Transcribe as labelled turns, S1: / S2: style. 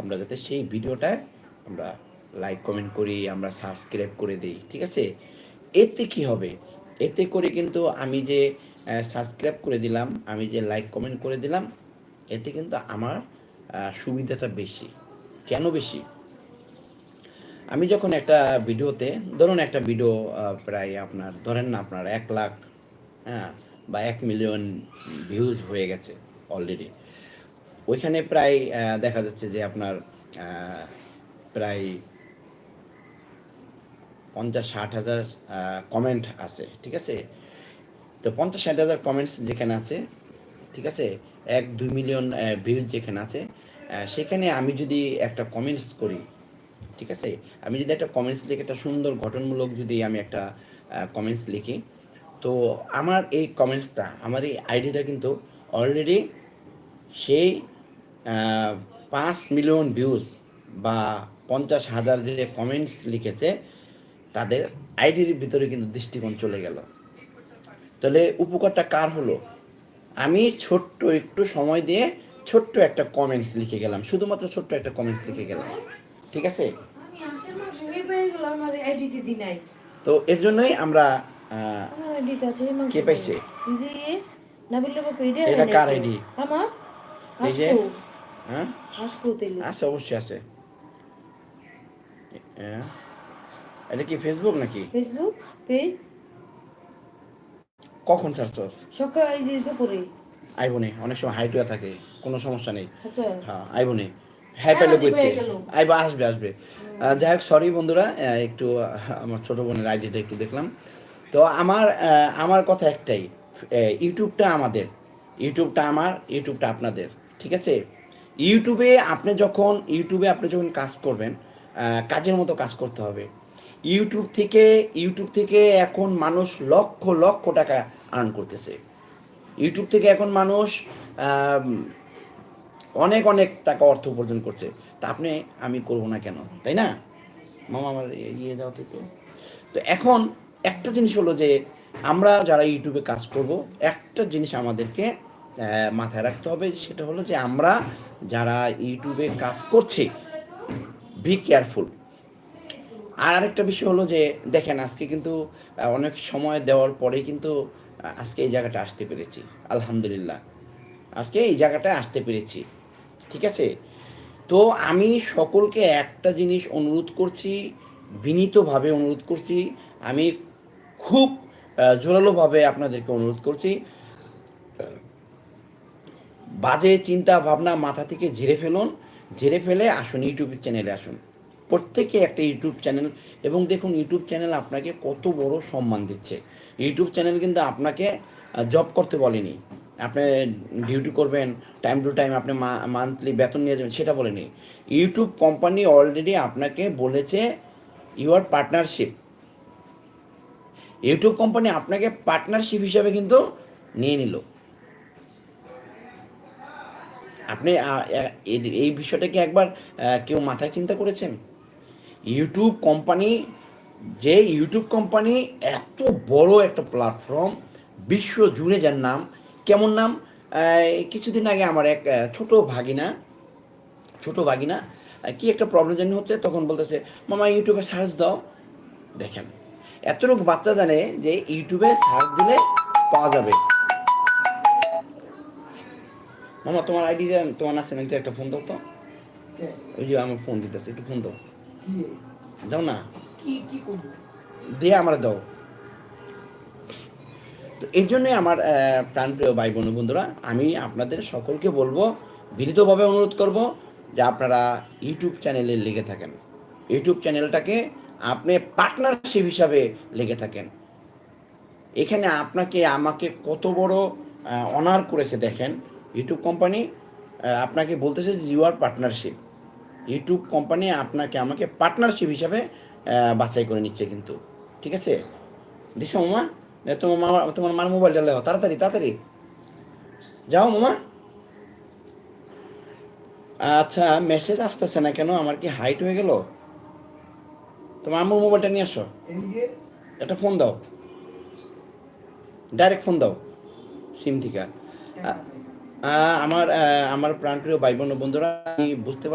S1: আমরা যাতে সেই ভিডিওটা আমরা লাইক কমেন্ট করি, আমরা সাবস্ক্রাইব করে দিই, ঠিক আছে? এতে কি হবে? এতে করে কিন্তু আমি যে সাবস্ক্রাইব করে দিলাম, আমি যে লাইক কমেন্ট করে দিলাম, এতে কিন্তু আমার সুবিধাটা বেশি। কেন বেশি? আমি যখন একটা ভিডিওতে, ধরুন একটা ভিডিও প্রায় আপনার, ধরেন না আপনার এক লাখ হ্যাঁ বা এক মিলিয়ন ভিউজ হয়ে গেছে অলরেডি ওইখানে প্রায় দেখা যাচ্ছে যে আপনার প্রায় পঞ্চাশ ষাট হাজার কমেন্ট আছে, ঠিক আছে? তো পঞ্চাশ ষাট হাজার কমেন্টস যেখানে আছে, ঠিক আছে? এক, দুই মিলিয়ন ভিউজ যেখানে আছে সেখানে আমি যদি একটা কমেন্টস করি, ঠিক আছে? আমি যদি একটা কমেন্টস লিখে, একটা সুন্দর গঠনমূলক যদি আমি একটা কমেন্টস লিখি, তো আমার এই কমেন্টসটা আমার এই আইডিটা কিন্তু অলরেডি সেই পাঁচ মিলিয়ন ভিউজ বা পঞ্চাশ হাজার যে কমেন্টস লিখেছে তাদের আইডির ভিতরে কিন্তু দৃষ্টিকোণ চলে গেল তাহলে উপকারটা কার হলো আমি ছোট্ট একটু সময় দিয়ে ছোট্ট একটা কমেন্টস লিখে গেলাম শুধুমাত্র ছোট্ট একটা কমেন্টস লিখে গেলাম ঠিক আছে
S2: আইডি
S1: তো এর জন্যই আমরা কে পাইছে? এটা কার ID?
S2: আমার
S1: এই যে? হ্যাঁ? আছে অবশ্যই আছে। এটা কি ফেসবুক নাকি?
S2: ফেসবুক পেজ
S1: কখন ছাড়ছস?
S2: সকাল এই যে দুপুরে।
S1: আইবনে অনেক সময় হাইট হয়ে থাকে কোনো সমস্যা নেই।
S2: আচ্ছা।
S1: হ্যাঁ আইবনে। পেলে। আইবা আসবে আসবে। যাই হোক সরি বন্ধুরা একটু আমার ছোট বোনের আইডিটা একটু দেখলাম। তো আমার আমার কথা একটাই ইউটিউবটা আমাদের। ইউটিউবটা আমার ইউটিউবটা আপনাদের ঠিক আছে? ইউটিউবে আপনি যখন, ইউটিউবে আপনি যখন কাজ করবেন কাজের মতো কাজ করতে হবে। ইউটিউব থেকে ইউটিউব থেকে এখন মানুষ লক্ষ লক্ষ টাকা আর্ন করতেছে। ইউটিউব থেকে এখন মানুষ অনেক অনেক টাকা অর্থ উপার্জন করছে। তা আপনি, আমি করব না কেন? তাই না? মামা আমার ইয়ে যাও থেকে তো এখন একটা জিনিস হলো যে, আমরা যারা ইউটিউবে কাজ করব, একটা জিনিস আমাদেরকে মাথায় রাখতে হবে সেটা হলো যে আমরা যারা ইউটিউবে কাজ করছি বি কেয়ারফুল আর আরেকটা বিষয় হলো যে, দেখেন আজকে কিন্তু অনেক সময় দেওয়ার পরে কিন্তু আজকে এই জায়গাটা আসতে পেরেছি, আলহামদুলিল্লাহ। আজকে এই জায়গাটায় আসতে পেরেছি, ঠিক আছে? তো আমি সকলকে একটা জিনিস অনুরোধ করছি, বিনীতভাবে অনুরোধ করছি, আমি খুব জোরালোভাবে আপনাদেরকে অনুরোধ করছি বাজে চিন্তা ভাবনা মাথা থেকে ঝেড়ে ফেলুন, ঝেড়ে ফেলে আসুন ইউটিউব চ্যানেলে আসুন। প্রত্যেকে একটা ইউটিউব চ্যানেল এবং দেখুন ইউটিউব চ্যানেল আপনাকে কত বড় সম্মান দিচ্ছে। ইউটিউব চ্যানেল কিন্তু আপনাকে জব করতে বলেনি। আপনি ডিউটি করবেন টাইম টু টাইম আপনি মান্থলি বেতন নিয়ে যাবেন, সেটা বলেনি। ইউটিউব কোম্পানি অলরেডি আপনাকে বলেছে ইউর পার্টনারশিপ ইউটিউব কোম্পানি আপনাকে পার্টনারশিপ হিসাবে কিন্তু নিয়ে নিল। আপনি এই- বিষয়টা কি একবার কেউ মাথায় চিন্তা করেছেন? ইউটিউব কোম্পানি যে ইউটিউব কোম্পানি এত বড় একটা প্ল্যাটফর্ম বিশ্ব জুড়ে যার নাম, কেমন নাম? কিছুদিন আগে আমার এক ছোট ভাগিনা ছোট ভাগিনা কি একটা প্রবলেম জানি হচ্ছে? তখন বলতেছে, মামা ইউটিউবে সার্চ দাও। দেখেন এতটুকু বাচ্চা জানে যে ইউটিউবে সার্চ দিলে পাওয়া যাবে। মামা তোমার আইডি দেন তোমার আছে নাকি একটা ফোন দাও তো। ওই যে আমার ফোন দিতেছে একটু ফোন দাও। দাও না।
S3: কি কি করব?
S1: দিয়ে আমার দাও। তো এই জন্যই আমার প্রাণপ্রিয় ভাই বোন বন্ধুরা আমি আপনাদের সকলকে বলব বিনীতভাবে অনুরোধ করব যে আপনারা ইউটিউব চ্যানেলে লেগে থাকেন। ইউটিউব চ্যানেলটাকে আপনি পার্টনারশিপ হিসাবে লেগে থাকেন। এখানে আপনাকে আমাকে কত বড় অনার করেছে দেখেন। ইউটিউব কোম্পানি আপনাকে বলতেছে যে you are partnership YouTube company আপনাকে, আমাকে পার্টনারশিপ হিসাবে বাছাই করে নিচ্ছে কিন্তু। ঠিক আছে? দিছো মামা? তোমার মামা, তোমার মার মোবাইলটা লেও, তাড়াতাড়ি তাড়াতাড়ি। যাও মামা। আচ্ছা মেসেজ আসতেছে না কেন? আমার কি হাইট হয়ে গেল? তোমার আমার মোবাইলটা নিয়ে আসো। একটা ফোন দাও। ডাইরেক্ট ফোন দাও। সিম থেকে। আমার আমার প্রাণপ্রিয় ভাই বোন বন্ধুরা আমি বুঝতে পার